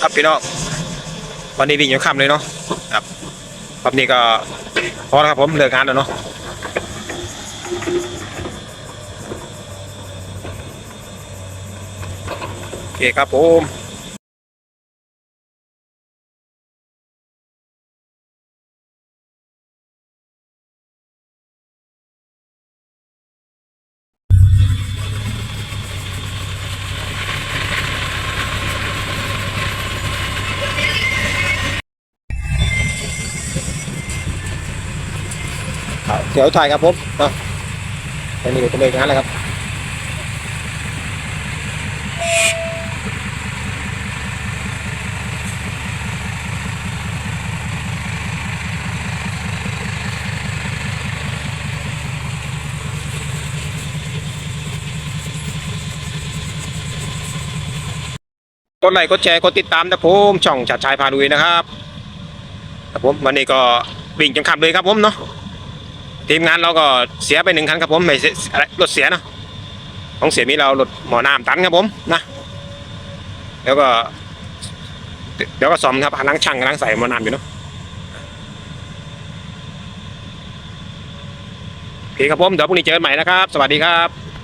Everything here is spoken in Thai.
ครับพี่น้องวันนี้วิ่งอยู่ค่ำเลยเนาะครับรอบนี้ก็พอแล้วครับผมเลิกงานแล้วเนาะโอเคครับผม เดี๋ยวถ่ายครับผมเนาะตอนนี้ก็เลิกงานแล้วครับกดไลค์กดแชร์กดติดตามนะผมช่องชัดชายพาลุยนะครับครับผมวันนี้ก็วิ่งจนขับเลยครับผมเนาะ ทีมงานเราก็เสียไปหนึ่งคันครับผมไม่เสียอะไรถเสียเนาะของเสียมีเรารถหมอน้ำตันครับผมนะแล้วก็เดี๋ยวก็ซ่อมครับหาล้างช่างกำลังใส่หมอน้ำอยู่เนาะโอเคครับผม เดี๋ยวพรุ่งนี้เจอกันใหม่นะครับ สวัสดีครับ